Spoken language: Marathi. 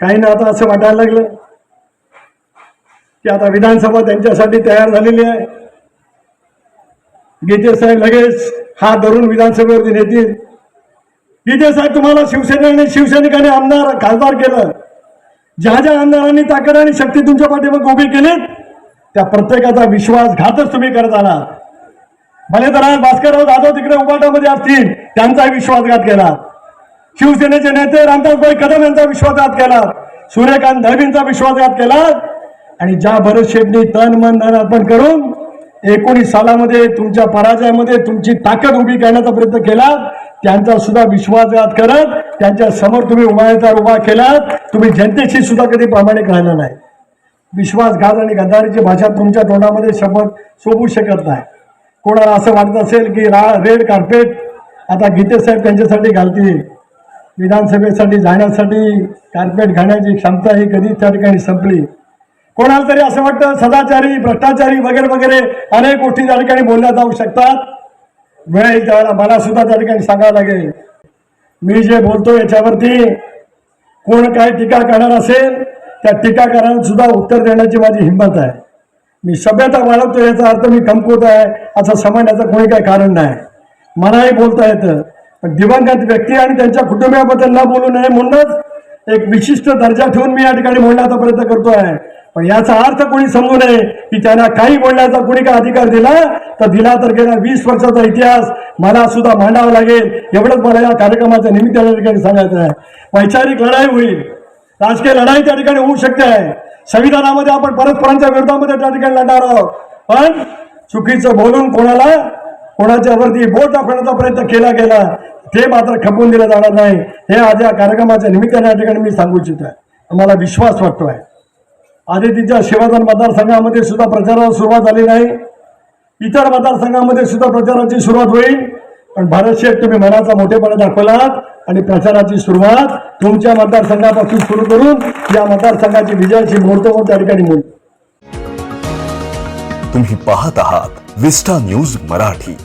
काही ना आता असं वाटायला लागलं की आता विधानसभा त्यांच्यासाठी तयार झालेली आहे. गीते साहेब लगेच हा धरून विधानसभेवरती नेतील. गीते साहेब तुम्हाला शिवसेनेने शिवसैनिकाने आमदार खासदार केलं. ज्या ज्या आमदारांनी ताकद आणि शक्ती तुमच्या पाठीवर उभी केलीत त्या प्रत्येकाचा विश्वासघातच तुम्ही करत आला भले तर आज भास्करराव जाधव तिकडे उबाटामध्ये असतील त्यांचाही विश्वासघात केला. शिवसेनेचे नेते रामदासभाई कदम यांचा विश्वासघात केला. सूर्यकांत धळवींचा विश्वासघात केला. आणि ज्या भरत शेटनी तन मन धन अर्पण करून एकोणीस सालामध्ये तुमच्या पराजयामध्ये तुमची ताकद उभी करण्याचा प्रयत्न केला त्यांचा सुद्धा विश्वासघात करत त्यांच्यासमोर तुम्ही उभायचा उभा केलात. तुम्ही जनतेशी सुद्धा कधी प्रामाणिक राहिला नाही. विश्वासघात आणि गद्दारीची भाषा तुमच्या तोंडामध्ये शपथ सोपू शकत नाही. कोणाला असं वाटत असेल की रा रेड कार्पेट आता गीते साहेब त्यांच्यासाठी घालतील? विधानसभेसाठी जाण्यासाठी कार्पेट घाण्याची क्षमता ही कधीच त्या ठिकाणी संपली. कोणाला तरी असं वाटतं सदाचारी भ्रष्टाचारी वगैरे वगैरे अनेक गोष्टी त्या ठिकाणी बोलल्या जाऊ शकतात. वेळ येईल त्यावेळेला मला सुद्धा त्या ठिकाणी सांगावं लागेल. मी जे बोलतो याच्यावरती कोण काय टीका करणार असेल त्या टीकाकारांना सुद्धा उत्तर देण्याची माझी हिंमत आहे. मी सभ्यता बाळगतो याचा अर्थ मी कमकुवत आहे असं समजण्याचं कोणी काही कारण नाही. मलाही बोलता येतं. दिवंगत व्यक्ती आणि त्यांच्या कुटुंबियाबद्दल न बोलू नये म्हणूनच एक विशिष्ट दर्जा ठेवून मी या ठिकाणी बोलण्याचा प्रयत्न करतो आहे पण याचा अर्थ कोणी समजू नये की त्यांना काही बोलण्याचा कोणी काय अधिकार दिला तर दिला तर गेल्या वीस वर्षाचा इतिहास. मला सुद्धा मांडावा लागेल. एवढंच मला या कार्यक्रमाच्या निमित्ताने ठिकाणी सांगायचं आहे. वैचारिक लढाई होईल. राजकीय लढाई त्या ठिकाणी होऊ शकते. आहे संविधानामध्ये आपण परस्परांच्या विरोधामध्ये त्या ठिकाणी लढणार आहोत. पण चुकीचं बोलून कोणाला कोणाच्या वरती बोट दाखवण्याचा प्रयत्न केला गेला ते मात्र खपवून दिलं जाणार नाही. हे आज या कार्यक्रमाच्या निमित्ताने या ठिकाणी मी सांगू इच्छित. आहे मला विश्वास वाटतो आहे आदितीच्या शिवाधन मतदारसंघामध्ये सुद्धा प्रचाराला सुरुवात झाली नाही. इतर मतदारसंघामध्ये सुद्धा प्रचाराची सुरुवात होईल. पण भारत शेठ तुम्ही मनाचा मोठेपणा दाखवलात आणि प्रचाराची सुरुवात तुमच्या मतदारसंघापासून सुरू करून या मतदारसंघाची विजयाची मुहूर्त त्या ठिकाणी होईल. तुम्ही पाहत आहात विस्टा न्यूज मराठी.